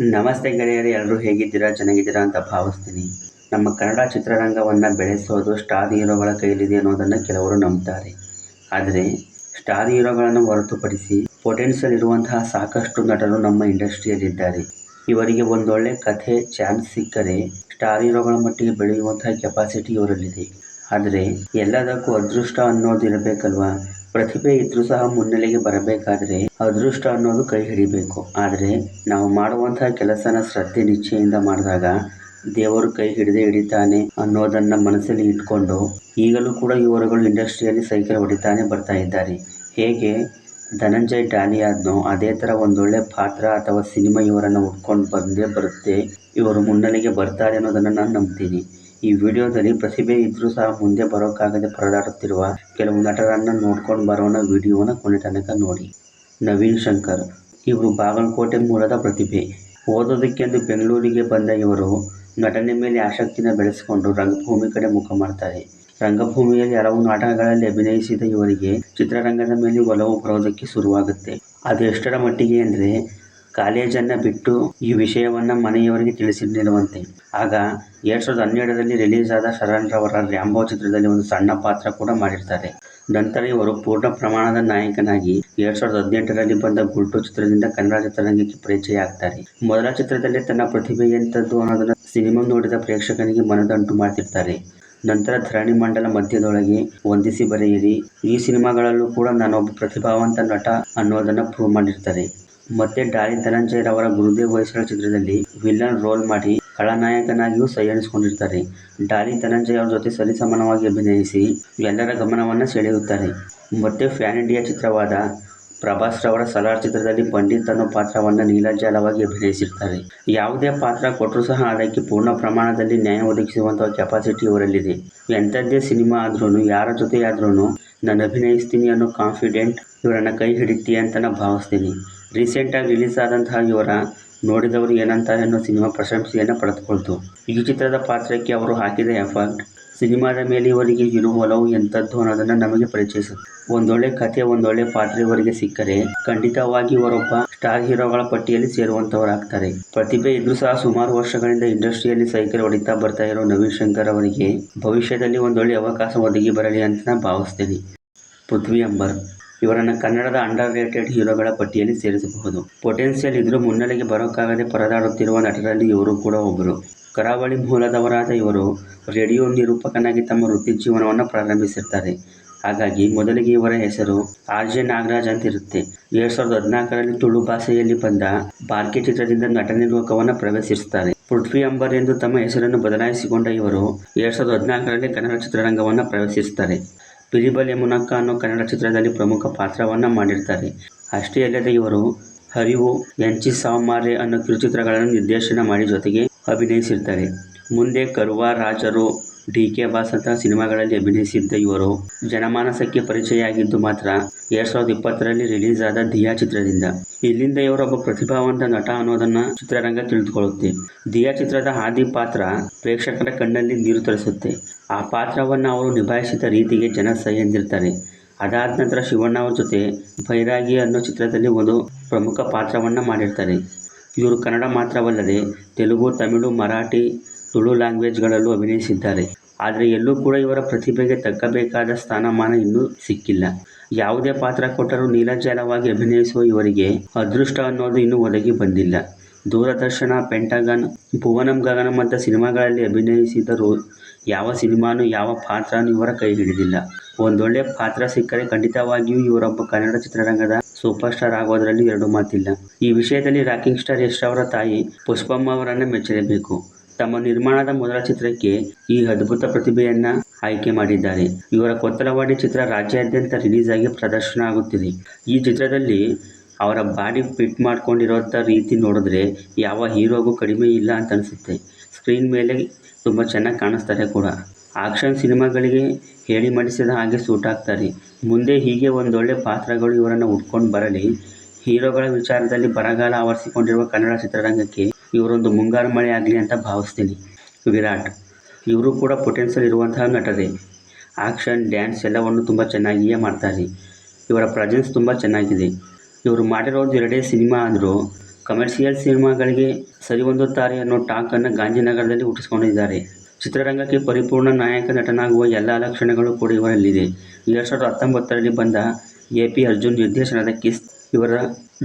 ನಮಸ್ತೆ ಗೆಳೆಯರೇ ಎಲ್ಲರೂ ಹೇಗಿದ್ದೀರಾ, ಚೆನ್ನಾಗಿದ್ದೀರಾ ಅಂತ ಭಾವಿಸ್ತೀನಿ. ನಮ್ಮ ಕನ್ನಡ ಚಿತ್ರರಂಗವನ್ನು ಬೆಳೆಸೋದು ಸ್ಟಾರ್ ಹೀರೋಗಳ ಕೈಲಿದೆ ಅನ್ನೋದನ್ನು ಕೆಲವರು ನಂಬ್ತಾರೆ. ಆದರೆ, ಸ್ಟಾರ್ ಹೀರೋಗಳನ್ನು ಹೊರತುಪಡಿಸಿ ಪೊಟೆನ್ಷಿಯಲ್ ಇರುವಂತಹ ಸಾಕಷ್ಟು ನಟರು ನಮ್ಮ ಇಂಡಸ್ಟ್ರಿಯಲ್ಲಿದ್ದಾರೆ. ಇವರಿಗೆ ಒಂದೊಳ್ಳೆ ಕಥೆ, ಚಾನ್ಸ್ ಸಿಕ್ಕರೆ ಸ್ಟಾರ್ ಹೀರೋಗಳ ಮಟ್ಟಿಗೆ ಬೆಳೆಯುವಂತಹ ಕೆಪಾಸಿಟಿ ಇವರಲ್ಲಿದೆ. ಆದರೆ, ಎಲ್ಲದಕ್ಕೂ ಅದೃಷ್ಟ ಅನ್ನೋದು ಇರಬೇಕಲ್ವಾ ಪ್ರತಿಭೆ ಇದ್ರೂ ಸಹ ಮುನ್ನೆಲೆಗೆ ಬರಬೇಕಾದ್ರೆ ಅದೃಷ್ಟ ಅನ್ನೋದು ಕೈ ಹಿಡಿಬೇಕು. ಆದರೆ ನಾವು ಮಾಡುವಂತಹ ಕೆಲಸನ ಶ್ರದ್ಧೆ ನಿಶ್ಚಯಿಂದ ಮಾಡಿದಾಗ ದೇವರು ಕೈ ಹಿಡಿದೇ ಹಿಡಿತಾನೆ ಅನ್ನೋದನ್ನ ಮನಸ್ಸಲ್ಲಿ ಇಟ್ಕೊಂಡು ಈಗಲೂ ಕೂಡ ಇವರುಗಳು ಇಂಡಸ್ಟ್ರಿಯಲ್ಲಿ ಸೈಕಲ್ ಹೊಡಿತಾನೆ ಬರ್ತಾ ಇದ್ದಾರೆ. ಹೇಗೆ? ಧನಂಜಯ್ ಡಾಲಿ ಆದ್ನೋ ಅದೇ ಥರ ಒಂದೊಳ್ಳೆ ಪಾತ್ರ ಅಥವಾ ಸಿನಿಮಾ ಇವರನ್ನು ಉಟ್ಕೊಂಡು ಬಂದೇ ಬರುತ್ತೆ, ಇವರು ಮುನ್ನೆಲೆಗೆ ಬರ್ತಾರೆ ಅನ್ನೋದನ್ನು ನಾನು ನಂಬ್ತೀನಿ. ಈ ವಿಡಿಯೋದಲ್ಲಿ ಪ್ರತಿಭೆ ಇದ್ರೂ ಸಹ ಮುಂದೆ ಬರೋಕ್ಕಾಗದೆ ಪರದಾಡುತ್ತಿರುವ ಕೆಲವು ನಟರನ್ನ ನೋಡ್ಕೊಂಡು ಬರೋಣ ವಿಡಿಯೋನ ಕೊನೆ ತನಕ ನೋಡಿ. ನವೀನ್ ಶಂಕರ್, ಇವರು ಬಾಗಲಕೋಟೆ ಮೂಲದ ಪ್ರತಿಭೆ. ಓದೋದಕ್ಕೆಂದು ಬೆಂಗಳೂರಿಗೆ ಬಂದ ಇವರು ನಟನೆ ಮೇಲೆ ಆಸಕ್ತಿನ ಬೆಳೆಸಿಕೊಂಡು ರಂಗಭೂಮಿ ಕಡೆ ಮುಖ ಮಾಡ್ತಾರೆ. ರಂಗಭೂಮಿಯಲ್ಲಿ ಹಲವು ನಾಟಕಗಳಲ್ಲಿ ಅಭಿನಯಿಸಿದ ಇವರಿಗೆ ಚಿತ್ರರಂಗದ ಮೇಲೆ ಒಲವು ಬರೋದಕ್ಕೆ ಶುರುವಾಗುತ್ತೆ. ಅದು ಎಷ್ಟರ ಮಟ್ಟಿಗೆ ಅಂದರೆ ಕಾಲೇಜನ್ನು ಬಿಟ್ಟು ಈ ವಿಷಯವನ್ನು ಮನೆಯವರಿಗೆ ತಿಳಿಸಿರಲಿಲ್ಲವಂತೆ ಆಗ ಎರಡು ಸಾವಿರದ ಹನ್ನೆರಡರಲ್ಲಿ ರಿಲೀಸ್ ಆದ ಶರಣ್ ರವರ ರ್ಯಾಂಬೋ ಚಿತ್ರದಲ್ಲಿ ಒಂದು ಸಣ್ಣ ಪಾತ್ರ ಕೂಡ ಮಾಡಿರ್ತಾರೆ. ನಂತರ ಇವರು ಪೂರ್ಣ ಪ್ರಮಾಣದ ನಾಯಕನಾಗಿ ಎರಡ್ ಸಾವಿರದ ಹದಿನೆಂಟರಲ್ಲಿ ಬಂದ ಗುಲ್ಟು ಚಿತ್ರದಿಂದ ಕನ್ನಡ ಚಿತ್ರರಂಗಕ್ಕೆ ಪರಿಚಯ ಆಗ್ತಾರೆ. ಮೊದಲ ಚಿತ್ರದಲ್ಲಿ ತನ್ನ ಪ್ರತಿಭೆ ಎಂಥದ್ದು ಅನ್ನೋದನ್ನ ಸಿನಿಮಾ ನೋಡಿದ ಪ್ರೇಕ್ಷಕನಿಗೆ ಮನದಂಟು ಮಾಡ್ತಿರ್ತಾರೆ. ನಂತರ ಧರಣಿ ಮಂಡಲ ಮಧ್ಯದೊಳಗೆ ವಂದಿಸಿ ಬರೆಯಿರಿ, ಈ ಸಿನಿಮಾಗಳಲ್ಲೂ ಕೂಡ ನಾನೊಬ್ಬ ಪ್ರತಿಭಾವಂತ ನಟ ಅನ್ನೋದನ್ನ ಪ್ರೂವ್ ಮಾಡಿರ್ತಾರೆ. ಮತ್ತೆ ಡಾಲಿ ಧನಂಜಯ್ ರವರ ಗುರುದೇವ್ ಹೊಯ್ಸಳ ಚಿತ್ರದಲ್ಲಿ ವಿಲನ್ ರೋಲ್ ಮಾಡಿ ಖಳನಾಯಕನಾಗಿಯೂ ಸೈ ಎಣಿಸಿಕೊಂಡಿರ್ತಾರೆ. ಡಾಲಿ ಧನಂಜಯ್ ಅವರ ಜೊತೆ ಸರಿಸಮಾನವಾಗಿ ಅಭಿನಯಿಸಿ ಎಲ್ಲರ ಗಮನವನ್ನು ಸೆಳೆಯುತ್ತಾರೆ. ಮತ್ತೆ ಫ್ಯಾನ್ ಇಂಡಿಯಾ ಚಿತ್ರವಾದ ಪ್ರಭಾಸ್ ರವರ ಸಲಾರ್ ಚಿತ್ರದಲ್ಲಿ ಪಂಡಿತ್ ಅನ್ನೋ ಪಾತ್ರವನ್ನು ನೀಲಜಾಲವಾಗಿ ಅಭಿನಯಿಸಿರ್ತಾರೆ. ಯಾವುದೇ ಪಾತ್ರ ಕೊಟ್ಟರೂ ಸಹ ಅದಕ್ಕೆ ಪೂರ್ಣ ಪ್ರಮಾಣದಲ್ಲಿ ನ್ಯಾಯ ಒದಗಿಸುವಂತಹ ಕೆಪಾಸಿಟಿ ಇವರಲ್ಲಿದೆ ಎಂಥದ್ದೇ ಸಿನಿಮಾ ಆದ್ರೂ ಯಾರ ಜೊತೆ ಆದ್ರೂ ನಾನು ಅಭಿನಯಿಸ್ತೀನಿ ಅನ್ನೋ ಕಾನ್ಫಿಡೆಂಟ್ ಇವರನ್ನ ಕೈ ಹಿಡಿತೀಯ ಅಂತ ನಾನು ಭಾವಿಸ್ತೀನಿ. ರೀಸೆಂಟಾಗಿ ರಿಲೀಸ್ ಆದಂತಹ ಇವರ ನೋಡಿದವರು ಏನಂತಾರೆ ಅನ್ನೋ ಸಿನಿಮಾ ಪ್ರಶಂಸೆಯನ್ನು ಪಡೆದುಕೊಳ್ತು. ಈ ಚಿತ್ರದ ಪಾತ್ರಕ್ಕೆ ಅವರು ಹಾಕಿದ ಎಫರ್ಟ್ ಸಿನಿಮಾದ ಮೇಲೆ ಇವರಿಗೆ ಇರುವ ಒಲವು ಎಂಥದ್ದು ಅನ್ನೋದನ್ನು ನಮಗೆ ಪರಿಚಯಿಸುತ್ತೆ. ಒಂದೊಳ್ಳೆ ಕಥೆ, ಒಂದೊಳ್ಳೆ ಪಾತ್ರ ಇವರಿಗೆ ಸಿಕ್ಕರೆ ಖಂಡಿತವಾಗಿ ಇವರೊಬ್ಬ ಸ್ಟಾರ್ ಹೀರೋಗಳ ಪಟ್ಟಿಯಲ್ಲಿ ಸೇರುವಂತವರಾಗ್ತಾರೆ ಪ್ರತಿಭೆ ಇದ್ರೂ ಸಹ ಸುಮಾರು ವರ್ಷಗಳಿಂದ ಇಂಡಸ್ಟ್ರಿಯಲ್ಲಿ ಸೈಕಲ್ ಹೊಡಿತಾ ಬರ್ತಾ ಇರೋ ನವೀನ್ ಶಂಕರ್ ಅವರಿಗೆ ಭವಿಷ್ಯದಲ್ಲಿ ಒಂದೊಳ್ಳೆ ಅವಕಾಶ ಒದಗಿ ಬರಲಿ ಅಂತ ನಾನು ಭಾವಿಸ್ತೇನೆ ಪೃಥ್ವಿ ಅಂಬರ್ ಇವರನ್ನು ಕನ್ನಡದ ಅಂಡರ್ ರೇಟೆಡ್ ಹೀರೋಗಳ ಪಟ್ಟಿಯಲ್ಲಿ ಸೇರಿಸಬಹುದು. ಪೊಟೆನ್ಷಿಯಲ್ ಇದ್ರೂ ಮುನ್ನೆಲೆಗೆ ಬರೋಕ್ಕಾಗದೆ ಪರದಾಡುತ್ತಿರುವ ನಟರಲ್ಲಿ ಇವರು ಕೂಡ ಒಬ್ಬರು. ಕರಾವಳಿ ಮೂಲದವರಾದ ಇವರು ರೇಡಿಯೋ ನಿರೂಪಕನಾಗಿ ತಮ್ಮ ವೃತ್ತಿ ಜೀವನವನ್ನು ಪ್ರಾರಂಭಿಸಿರ್ತಾರೆ. ಹಾಗಾಗಿ ಮೊದಲಿಗೆ ಇವರ ಹೆಸರು ಆರ್ ಜೆ ನಾಗರಾಜ್ ಅಂತ ಇರುತ್ತೆ ಎರಡ್ ಸಾವಿರದ ಹದಿನಾಲ್ಕರಲ್ಲಿ ತುಳು ಭಾಷೆಯಲ್ಲಿ ಬಂದ ಬಾರ್ಕಿ ಚಿತ್ರದಿಂದ ನಟನೆ ಲೋಕವನ್ನು ಪ್ರವೇಶಿಸುತ್ತಾರೆ ಪೃಥ್ವಿ ಅಂಬರ್ ಎಂದು ತಮ್ಮ ಹೆಸರನ್ನು ಬದಲಾಯಿಸಿಕೊಂಡ ಇವರು ಎರಡ್ ಸಾವಿರದ ಹದಿನಾಲ್ಕರಲ್ಲಿ ಕನ್ನಡ ಚಿತ್ರರಂಗವನ್ನು ಪ್ರವೇಶಿಸುತ್ತಾರೆ ಪಿರಿಬಲ್ ಯಮುನಕ್ಕ ಅನ್ನೋ ಕನ್ನಡ ಚಿತ್ರದಲ್ಲಿ ಪ್ರಮುಖ ಪಾತ್ರವನ್ನು ಮಾಡಿರ್ತಾರೆ. ಅಷ್ಟೇ ಅಲ್ಲದೆ ಇವರು ಹರಿವು ಎಂಚಿ ಸಾವ್ಮಾರೆ ಅನ್ನೋ ಕಿರುಚಿತ್ರಗಳನ್ನು ನಿರ್ದೇಶನ ಮಾಡಿ ಜೊತೆಗೆ ಅಭಿನಯಿಸಿರ್ತಾರೆ. ಮುಂದೆ ಕರ್ವ ರಾಜರು ಡಿ ಕೆ ಬಾಸ್ ಅಂತ ಸಿನಿಮಾಗಳಲ್ಲಿ ಅಭಿನಯಿಸಿದ್ದ ಇವರು ಜನಮಾನಸಕ್ಕೆ ಪರಿಚಯ ಆಗಿದ್ದು ಮಾತ್ರ ಎರಡ್ ಸಾವಿರದ ಇಪ್ಪತ್ತರಲ್ಲಿ ರಿಲೀಸ್ ಆದ ದಿಯಾ ಚಿತ್ರದಿಂದ. ಇಲ್ಲಿಂದ ಇವರೊಬ್ಬ ಪ್ರತಿಭಾವಂತ ನಟ ಅನ್ನೋದನ್ನ ಚಿತ್ರರಂಗ ತಿಳಿದುಕೊಳ್ಳುತ್ತೆ. ದಿಯಾ ಚಿತ್ರದ ಹಾದಿ ಪಾತ್ರ ಪ್ರೇಕ್ಷಕರ ಕಣ್ಣಲ್ಲಿ ನೀರು ತರಿಸುತ್ತೆ. ಆ ಪಾತ್ರವನ್ನು ಅವರು ನಿಭಾಯಿಸಿದ ರೀತಿಗೆ ಜನ ಸಹಿ ಎಂದಿರ್ತಾರೆ ಅದಾದ ನಂತರ ಶಿವಣ್ಣ ಅವರ ಜೊತೆ ಬೈರಾಗಿ ಅನ್ನೋ ಚಿತ್ರದಲ್ಲಿ ಒಂದು ಪ್ರಮುಖ ಪಾತ್ರವನ್ನು ಮಾಡಿರ್ತಾರೆ. ಇವರು ಕನ್ನಡ ಮಾತ್ರವಲ್ಲದೆ ತೆಲುಗು, ತಮಿಳು, ಮರಾಠಿ ತುಳು ಲ್ಯಾಂಗ್ವೇಜ್ಗಳಲ್ಲೂ ಅಭಿನಯಿಸಿದ್ದಾರೆ. ಆದರೆ ಎಲ್ಲೂ ಕೂಡ ಇವರ ಪ್ರತಿಭೆಗೆ ತಕ್ಕಬೇಕಾದ ಸ್ಥಾನಮಾನ ಇನ್ನೂ ಸಿಕ್ಕಿಲ್ಲ. ಯಾವುದೇ ಪಾತ್ರ ಕೊಟ್ಟರೂ ನೀಲಜಾಲವಾಗಿ ಅಭಿನಯಿಸುವ ಇವರಿಗೆ ಅದೃಷ್ಟ ಅನ್ನೋದು ಇನ್ನೂ ಒದಗಿ ಬಂದಿಲ್ಲ. ದೂರದರ್ಶನ, ಪೆಂಟಗನ್, ಭುವನಂ ಗಗನಂ ಸಿನಿಮಾಗಳಲ್ಲಿ ಅಭಿನಯಿಸಿದರೂ ಯಾವ ಸಿನಿಮಾನೂ ಯಾವ ಪಾತ್ರನೂ ಇವರ ಕೈ ಹಿಡಿದಿಲ್ಲ. ಒಂದೊಳ್ಳೆ ಪಾತ್ರ ಸಿಕ್ಕರೆ ಖಂಡಿತವಾಗಿಯೂ ಇವರೊಬ್ಬ ಕನ್ನಡ ಚಿತ್ರರಂಗದ ಸೂಪರ್ ಸ್ಟಾರ್ ಆಗೋದರಲ್ಲಿ ಎರಡು ಮಾತಿಲ್ಲ. ಈ ವಿಷಯದಲ್ಲಿ ರಾಕಿಂಗ್ ಸ್ಟಾರ್ ಯಶ್ ಅವರ ತಾಯಿ ಪುಷ್ಪಮ್ಮ ಅವರನ್ನು ಮೆಚ್ಚಲೇಬೇಕು. ತಮ್ಮ ನಿರ್ಮಾಣದ ಮೊದಲ ಚಿತ್ರಕ್ಕೆ ಈ ಅದ್ಭುತ ಪ್ರತಿಭೆಯನ್ನ ಆಯ್ಕೆ ಮಾಡಿದ್ದಾರೆ. ಇವರ ಕೊತ್ತಲವಾಡಿ ಚಿತ್ರ ರಾಜ್ಯಾದ್ಯಂತ ರಿಲೀಸ್ ಆಗಿ ಪ್ರದರ್ಶನ ಆಗುತ್ತಿದೆ. ಈ ಚಿತ್ರದಲ್ಲಿ ಅವರ ಬಾಡಿ ಫಿಟ್ ಮಾಡ್ಕೊಂಡಿರೋಂಥ ರೀತಿ ನೋಡಿದ್ರೆ ಯಾವ ಹೀರೋಗೂ ಕಡಿಮೆ ಇಲ್ಲ ಅಂತ ಅನಿಸುತ್ತೆ. ಸ್ಕ್ರೀನ್ ಮೇಲೆ ತುಂಬ ಚೆನ್ನಾಗಿ ಕಾಣಿಸ್ತಾರೆ ಕೂಡ. ಆಕ್ಷನ್ ಸಿನಿಮಾಗಳಿಗೆ ಹೇಳಿ ಮಾಡಿಸಿದ ಹಾಗೆ ಸೂಟ್ ಆಗ್ತಾರೆ. ಮುಂದೆ ಹೀಗೆ ಒಂದೊಳ್ಳೆ ಪಾತ್ರಗಳು ಇವರನ್ನು ಉಟ್ಕೊಂಡು ಬರಲಿ, ಹೀರೋಗಳ ವಿಚಾರದಲ್ಲಿ ಬರಗಾಲ ಆವರಿಸಿಕೊಂಡಿರುವ ಕನ್ನಡ ಚಿತ್ರರಂಗಕ್ಕೆ ಇವರೊಂದು ಮುಂಗಾರು ಮಳೆ ಆಗಲಿ ಅಂತ ಭಾವಿಸ್ತೀನಿ. ವಿರಾಟ್, ಇವರು ಕೂಡ ಪೊಟೆನ್ಷಿಯಲ್ ಇರುವಂತಹ ನಟರೇ. ಆಕ್ಷನ್, ಡ್ಯಾನ್ಸ್ ಎಲ್ಲವನ್ನು ತುಂಬ ಚೆನ್ನಾಗಿಯೇ ಮಾಡ್ತಾರೆ. ಇವರ ಪ್ರೆಸೆನ್ಸ್ ತುಂಬ ಚೆನ್ನಾಗಿದೆ. ಇವರು ಮಾಡಿರೋದು ಎರಡೇ ಸಿನಿಮಾ ಆದರೂ ಕಮರ್ಷಿಯಲ್ ಸಿನಿಮಾಗಳಿಗೆ ಸರಿಹೊಂದುತ್ತಾರೆ ಅನ್ನೋ ಟಾಕನ್ನು ಗಾಂಧಿನಗರದಲ್ಲಿ ಹುಟ್ಟಿಸ್ಕೊಂಡಿದ್ದಾರೆ. ಚಿತ್ರರಂಗಕ್ಕೆ ಪರಿಪೂರ್ಣ ನಾಯಕ ನಟನಾಗುವ ಎಲ್ಲ ಲಕ್ಷಣಗಳು ಕೂಡ ಇವರಲ್ಲಿದೆ. ಎರಡು ಸಾವಿರದ ಹತ್ತೊಂಬತ್ತರಲ್ಲಿ ಬಂದ ಎ ಪಿ ಅರ್ಜುನ್ ನಿರ್ದೇಶನದ ಕಿಸ್ ಇವರ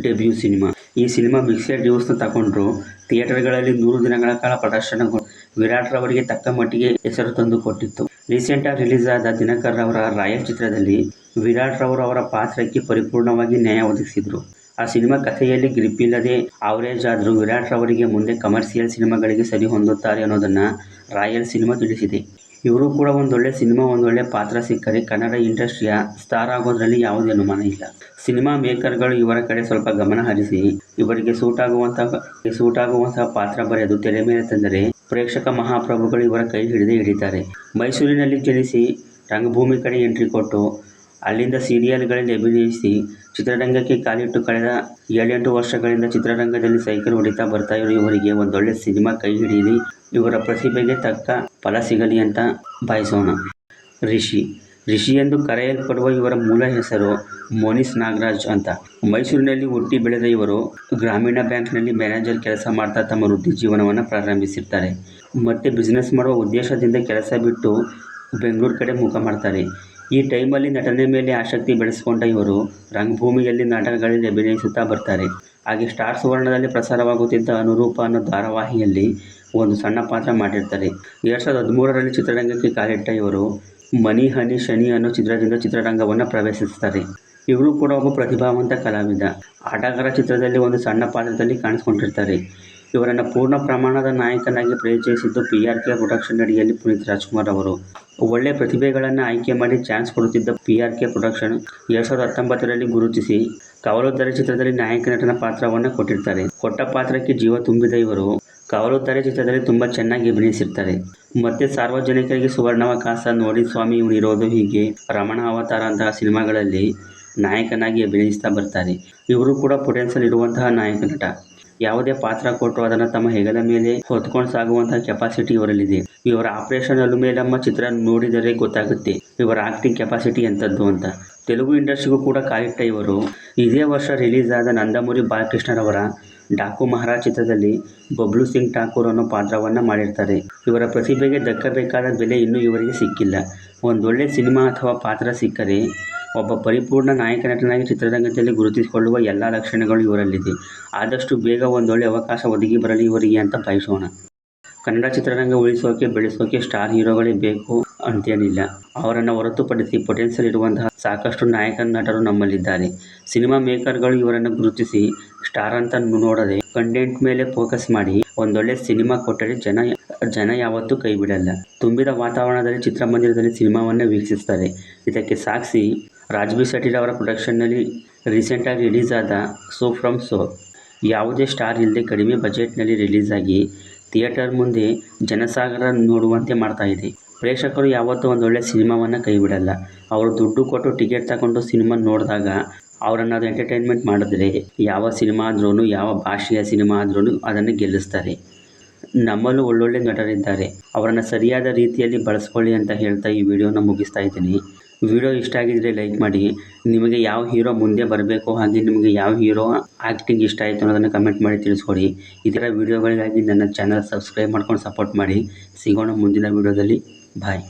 ಡೆಬ್ಯೂ ಸಿನಿಮಾ. ಈ ಸಿನಿಮಾ ಮಿಕ್ಸೆಡ್ ಜ್ಯೂಸ್ನ ತಗೊಂಡ್ರು ಥಿಯೇಟರ್ಗಳಲ್ಲಿ ನೂರು ದಿನಗಳ ಕಾಲ ಪ್ರದರ್ಶನಗೊಂಡು ವಿರಾಟ್ ರವರಿಗೆ ತಕ್ಕ ಮಟ್ಟಿಗೆ ಹೆಸರು ತಂದು ಕೊಟ್ಟಿತ್ತು. ರೀಸೆಂಟಾಗಿ ರಿಲೀಸ್ ಆದ ದಿನಕರ್ ರವರ ರಾಯಲ್ ಚಿತ್ರದಲ್ಲಿ ವಿರಾಟ್ ರವರು ಅವರ ಪಾತ್ರಕ್ಕೆ ಪರಿಪೂರ್ಣವಾಗಿ ನ್ಯಾಯ ಒದಗಿಸಿದ್ರು. ಆ ಸಿನಿಮಾ ಕಥೆಯಲ್ಲಿ ಗ್ರಿಪ್ ಇಲ್ಲದೆ ಅವರೇಜ್ ಆದರೂ ವಿರಾಟ್ ರವರಿಗೆ ಮುಂದೆ ಕಮರ್ಷಿಯಲ್ ಸಿನಿಮಾಗಳಿಗೆ ಸರಿ ಹೊಂದುತ್ತಾರೆ ಅನ್ನೋದನ್ನು ರಾಯಲ್ ಸಿನಿಮಾ ತಿಳಿಸಿದೆ. ಇವರು ಕೂಡ ಒಂದೊಳ್ಳೆ ಸಿನಿಮಾ ಒಂದೊಳ್ಳೆ ಪಾತ್ರ ಸಿಕ್ಕರೆ ಕನ್ನಡ ಇಂಡಸ್ಟ್ರಿಯ ಸ್ಟಾರ್ ಆಗೋದ್ರಲ್ಲಿ ಯಾವುದೇ ಅನುಮಾನ ಇಲ್ಲ. ಸಿನಿಮಾ ಮೇಕರ್ಗಳು ಇವರ ಕಡೆ ಸ್ವಲ್ಪ ಗಮನ ಹರಿಸಿ, ಇವರಿಗೆ ಸೂಟ್ ಆಗುವಂತಹ ಸೂಟ್ ಆಗುವಂತಹ ಪಾತ್ರ ಬರೆದು ತೆರೆ ಮೇಲೆ ತಂದರೆ ಪ್ರೇಕ್ಷಕ ಮಹಾಪ್ರಭುಗಳು ಇವರ ಕೈ ಹಿಡಿದೇ ಹಿಡಿತಾರೆ. ಮೈಸೂರಿನಲ್ಲಿ ಜನಿಸಿ ರಂಗಭೂಮಿ ಕಡೆ ಎಂಟ್ರಿ ಕೊಟ್ಟು ಅಲ್ಲಿಂದ ಸೀರಿಯಲ್ಗಳಲ್ಲಿ ಅಭಿನಯಿಸಿ ಚಿತ್ರರಂಗಕ್ಕೆ ಕಾಲಿಟ್ಟು ಕಳೆದ ಏಳೆಂಟು ವರ್ಷಗಳಿಂದ ಚಿತ್ರರಂಗದಲ್ಲಿ ಸೈಕಲ್ ಹೊಡಿತಾ ಬರ್ತಾ ಇರೋ ಇವರಿಗೆ ಒಂದೊಳ್ಳೆ ಸಿನಿಮಾ ಕೈ ಹಿಡಿಯಲಿ ಇವರ ಪ್ರತಿಭೆಗೆ ತಕ್ಕ ಫಲ ಸಿಗಲಿ ಅಂತ ಬಯಸೋಣ ರಿಷಿ. ರಿಷಿ ಎಂದು ಕರೆಯಲ್ಪಡುವ ಇವರ ಮೂಲ ಹೆಸರು ಮೋನಿಸ್ ನಾಗರಾಜ್ ಅಂತ. ಮೈಸೂರಿನಲ್ಲಿ ಹುಟ್ಟಿ ಬೆಳೆದ ಇವರು ಗ್ರಾಮೀಣ ಬ್ಯಾಂಕ್ನಲ್ಲಿ ಮ್ಯಾನೇಜರ್ ಕೆಲಸ ಮಾಡ್ತಾ ತಮ್ಮ ವೃತ್ತಿ ಜೀವನವನ್ನು ಪ್ರಾರಂಭಿಸಿರ್ತಾರೆ. ಮತ್ತೆ ಬಿಸ್ನೆಸ್ ಮಾಡುವ ಉದ್ದೇಶದಿಂದ ಕೆಲಸ ಬಿಟ್ಟು ಬೆಂಗಳೂರು ಕಡೆ ಮುಖ ಮಾಡ್ತಾರೆ. ಈ ಟೈಮಲ್ಲಿ ನಟನೆ ಮೇಲೆ ಆಸಕ್ತಿ ಬೆಳೆಸಿಕೊಂಡ ಇವರು ರಂಗಭೂಮಿಯಲ್ಲಿ ನಾಟಕಗಳಲ್ಲಿ ಅಭಿನಯಿಸುತ್ತಾ ಬರ್ತಾರೆ. ಹಾಗೆ ಸ್ಟಾರ್ ಸುವರ್ಣದಲ್ಲಿ ಪ್ರಸಾರವಾಗುತ್ತಿದ್ದ ಅನುರೂಪ ಅನ್ನೋ ಧಾರಾವಾಹಿಯಲ್ಲಿ ಒಂದು ಸಣ್ಣ ಪಾತ್ರ ಮಾಡಿರ್ತಾರೆ. ಎರಡು ಸಾವಿರದ ಹದಿಮೂರರಲ್ಲಿ ಚಿತ್ರರಂಗಕ್ಕೆ ಕಾಲಿಟ್ಟ ಇವರು ಮನಿ, ಹನಿ, ಶನಿ ಅನ್ನೋ ಚಿತ್ರದಿಂದ ಚಿತ್ರರಂಗವನ್ನು ಪ್ರವೇಶಿಸ್ತಾರೆ. ಇವರು ಕೂಡ ಒಬ್ಬ ಪ್ರತಿಭಾವಂತ ಕಲಾವಿದ. ಆಟಗಾರ ಚಿತ್ರದಲ್ಲಿ ಒಂದು ಸಣ್ಣ ಪಾತ್ರದಲ್ಲಿ ಕಾಣಿಸ್ಕೊಂಡಿರ್ತಾರೆ. ಇವರನ್ನು ಪೂರ್ಣ ಪ್ರಮಾಣದ ನಾಯಕನಾಗಿ ಪರಿಚಯಿಸಿದ್ದು ಪಿ ಆರ್ ಕೆ ಪ್ರೊಡಕ್ಷನ್ ಅಡಿಯಲ್ಲಿ ಪುನೀತ್ ರಾಜ್ಕುಮಾರ್ ಅವರು. ಒಳ್ಳೆ ಪ್ರತಿಭೆಗಳನ್ನು ಆಯ್ಕೆ ಮಾಡಿ ಚಾನ್ಸ್ ಕೊಡುತ್ತಿದ್ದ ಪಿ ಆರ್ ಕೆ ಪ್ರೊಡಕ್ಷನ್ ಎರಡ್ ಸಾವಿರದ ಹತ್ತೊಂಬತ್ತರಲ್ಲಿ ಗುರುತಿಸಿ ಕವಲುದ್ದಾರೆ ಚಿತ್ರದಲ್ಲಿ ನಾಯಕ ನಟನ ಪಾತ್ರವನ್ನು ಕೊಟ್ಟಿರ್ತಾರೆ. ಕೊಟ್ಟ ಪಾತ್ರಕ್ಕೆ ಜೀವ ತುಂಬಿದ ಇವರು ಕಾವಲುತ್ತಾರೆ ಚಿತ್ರದಲ್ಲಿ ತುಂಬ ಚೆನ್ನಾಗಿ ಅಭಿನಯಿಸಿರ್ತಾರೆ. ಮತ್ತೆ ಸಾರ್ವಜನಿಕರಿಗೆ ಸುವರ್ಣಾವಕಾಶ ನೋಡಿ ಸ್ವಾಮಿ ಇವರು ಇರೋದು ಹೀಗೆ ರಮಣ ಅವತಾರ ಅಂತಹ ಸಿನಿಮಾಗಳಲ್ಲಿ ನಾಯಕನಾಗಿ ಅಭಿನಯಿಸ್ತಾ ಬರ್ತಾರೆ. ಇವರು ಕೂಡ ಪೊಟೆನ್ಷಿಯಲ್ ಇರುವಂತಹ ನಾಯಕ ನಟ. ಯಾವುದೇ ಪಾತ್ರ ಕೊಟ್ಟು ಅದನ್ನು ತಮ್ಮ ಹೆಗಲ ಮೇಲೆ ಹೊತ್ಕೊಂಡು ಸಾಗುವಂತಹ ಕೆಪಾಸಿಟಿ ಇವರಲ್ಲಿದೆ. ಇವರ ಆಪರೇಷನ್ ಅಲುಮೇಲಮ್ಮ ಚಿತ್ರ ನೋಡಿದರೆ ಗೊತ್ತಾಗುತ್ತೆ. ಇವರ ಆಕ್ಟಿಂಗ್ ಕೆಪಾಸಿಟಿ ಎಂಥದ್ದು ಅಂತ. ತೆಲುಗು ಇಂಡಸ್ಟ್ರಿಗೂ ಕೂಡ ಕಾಲಿಟ್ಟ ಇವರು. ಇದೇ ವರ್ಷ ರಿಲೀಸ್ ಆದ ನಂದಮುರಿ ಬಾಲಕೃಷ್ಣರವರ ಡಾಕು ಮಹಾರಾಜ್ ಚಿತ್ರದಲ್ಲಿ ಬಬ್ಲು ಸಿಂಗ್ ಠಾಕೂರ್ ಅನ್ನೋ ಪಾತ್ರವನ್ನು ಮಾಡಿರ್ತಾರೆ. ಇವರ ಪ್ರತಿಭೆಗೆ ದಕ್ಕಬೇಕಾದ ಬೆಲೆ ಇನ್ನೂ ಇವರಿಗೆ ಸಿಕ್ಕಿಲ್ಲ. ಒಂದೊಳ್ಳೆ ಸಿನಿಮಾ ಅಥವಾ ಪಾತ್ರ ಸಿಕ್ಕರೆ ಒಬ್ಬ ಪರಿಪೂರ್ಣ ನಾಯಕ ನಟನಾಗಿ ಚಿತ್ರರಂಗದಲ್ಲಿ ಗುರುತಿಸಿಕೊಳ್ಳುವ ಎಲ್ಲ ಲಕ್ಷಣಗಳು ಇವರಲ್ಲಿದೆ. ಆದಷ್ಟು ಬೇಗ ಒಂದೊಳ್ಳೆ ಅವಕಾಶ ಒದಗಿ ಬರಲಿ ಇವರಿಗೆ ಅಂತ ಬಯಸೋಣ. ಕನ್ನಡ ಚಿತ್ರರಂಗ ಉಳಿಸೋಕೆ, ಬೆಳೆಸೋಕೆ ಸ್ಟಾರ್ ಹೀರೋಗಳೇ ಬೇಕು ಅಂತೇನಿಲ್ಲ. ಅವರನ್ನು ಹೊರತುಪಡಿಸಿ ಪೊಟೆನ್ಷಿಯಲ್ ಇರುವಂತಹ ಸಾಕಷ್ಟು ನಾಯಕ ನಟರು ನಮ್ಮಲ್ಲಿದ್ದಾರೆ. ಸಿನಿಮಾ ಮೇಕರ್ಗಳು ಇವರನ್ನು ಗುರುತಿಸಿ, ಸ್ಟಾರ್ ಅಂತ ನೋಡದೆ ಕಂಟೆಂಟ್ ಮೇಲೆ ಫೋಕಸ್ ಮಾಡಿ ಒಂದೊಳ್ಳೆ ಸಿನಿಮಾ ಕೊಟ್ಟರೆ ಜನ ಜನ ಯಾವತ್ತೂ ಕೈ ಬಿಡಲ್ಲ ತುಂಬಿದ ವಾತಾವರಣದಲ್ಲಿ ಚಿತ್ರಮಂದಿರದಲ್ಲಿ ಸಿನಿಮಾವನ್ನು ವೀಕ್ಷಿಸ್ತಾರೆ. ಇದಕ್ಕೆ ಸಾಕ್ಷಿ ರಾಜ್ಬಿ ಶೆಟ್ಟಿ ಅವರ ಪ್ರೊಡಕ್ಷನ್ನಲ್ಲಿ ರೀಸೆಂಟಾಗಿ ರಿಲೀಸ್ ಆದ ಸೋ ಫ್ರಮ್ ಸೋ ಯಾವುದೇ ಸ್ಟಾರ್ ಇಲ್ಲದೆ ಕಡಿಮೆ ಬಜೆಟ್ನಲ್ಲಿ ರಿಲೀಸ್ ಆಗಿ ಥಿಯೇಟರ್ ಮುಂದೆ ಜನಸಾಗರ ನೋಡುವಂತೆ ಮಾಡ್ತಾ ಇದೆ. ಪ್ರೇಕ್ಷಕರು ಯಾವತ್ತೂ ಒಂದೊಳ್ಳೆ ಸಿನಿಮಾವನ್ನು ಕೈ ಬಿಡಲ್ಲ. ಅವರು ದುಡ್ಡು ಕೊಟ್ಟು ಟಿಕೆಟ್ ತಗೊಂಡು ಸಿನಿಮಾ ನೋಡಿದಾಗ ಅವರನ್ನು ಅದು ಎಂಟರ್ಟೈನ್ಮೆಂಟ್ ಮಾಡಿದ್ರೆ ಯಾವ ಸಿನಿಮಾ ಆದ್ರೂ ಯಾವ ಭಾಷೆಯ ಸಿನಿಮಾ ಆದ್ರೂ ಅದನ್ನು ಗೆಲ್ಲಿಸ್ತಾರೆ. ನಮ್ಮಲ್ಲೂ ಒಳ್ಳೊಳ್ಳೆ ನಟರಿದ್ದಾರೆ. ಅವರನ್ನು ಸರಿಯಾದ ರೀತಿಯಲ್ಲಿ ಬಳಸ್ಕೊಳ್ಳಿ ಅಂತ ಹೇಳ್ತಾ ಈ ವಿಡಿಯೋನ ಮುಗಿಸ್ತಾ ಇದ್ದೀನಿ. ವಿಡಿಯೋ ಇಷ್ಟ ಆಗಿದ್ದರೆ ಲೈಕ್ ಮಾಡಿ. ನಿಮಗೆ ಯಾವ ಹೀರೋ ಮುಂದೆ ಬರಬೇಕು, ಹಾಗೆ ನಿಮಗೆ ಯಾವ ಹೀರೋ ಆ್ಯಕ್ಟಿಂಗ್ ಇಷ್ಟ ಆಯಿತು ಅನ್ನೋದನ್ನು ಕಮೆಂಟ್ ಮಾಡಿ ತಿಳಿಸ್ಕೊಡಿ. ಈ ಥರ ವಿಡಿಯೋಗಳಿಗಾಗಿ ನನ್ನ ಚಾನಲ್ ಸಬ್ಸ್ಕ್ರೈಬ್ ಮಾಡ್ಕೊಂಡು ಸಪೋರ್ಟ್ ಮಾಡಿ. ಸಿಗೋಣ ಮುಂದಿನ ವಿಡಿಯೋದಲ್ಲಿ. ಬಾಯ್